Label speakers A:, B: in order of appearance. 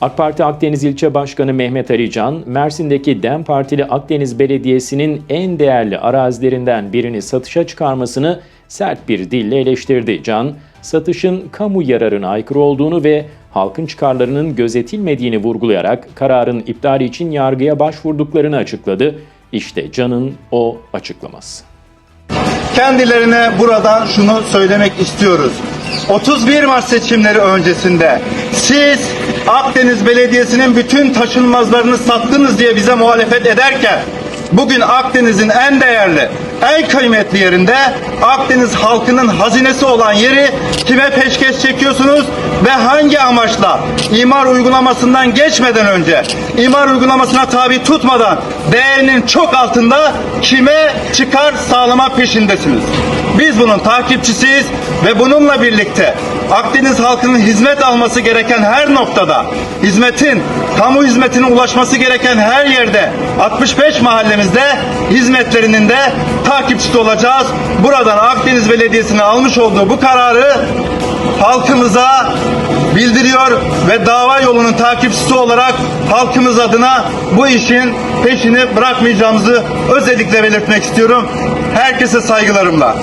A: AK Parti Akdeniz İlçe Başkanı Mehmet Ali Can, Mersin'deki DEM Partili Akdeniz Belediyesi'nin en değerli arazilerinden birini satışa çıkarmasını sert bir dille eleştirdi. Can, satışın kamu yararına aykırı olduğunu ve halkın çıkarlarının gözetilmediğini vurgulayarak kararın iptali için yargıya başvurduklarını açıkladı. İşte Can'ın o açıklaması.
B: Kendilerine buradan şunu söylemek istiyoruz. 31 Mart seçimleri öncesinde siz Akdeniz Belediyesi'nin bütün taşınmazlarını sattınız diye bize muhalefet ederken bugün Akdeniz'in en değerli, en kıymetli yerinde Akdeniz halkının hazinesi olan yeri kime peşkeş çekiyorsunuz ve hangi amaçla imar uygulamasından geçmeden önce imar uygulamasına tabi tutmadan değerinin çok altında kime çıkar sağlama peşindesiniz. Biz bunun takipçisiyiz ve bununla birlikte Akdeniz halkının hizmet alması gereken her noktada, hizmetin, kamu hizmetine ulaşması gereken her yerde 65 mahallemizde hizmetlerinin de takipçisi olacağız. Buradan Akdeniz Belediyesi'nin almış olduğu bu kararı halkımıza bildiriyor ve dava yolunun takipçisi olarak halkımız adına bu işin peşini bırakmayacağımızı özellikle belirtmek istiyorum. Herkese saygılarımla.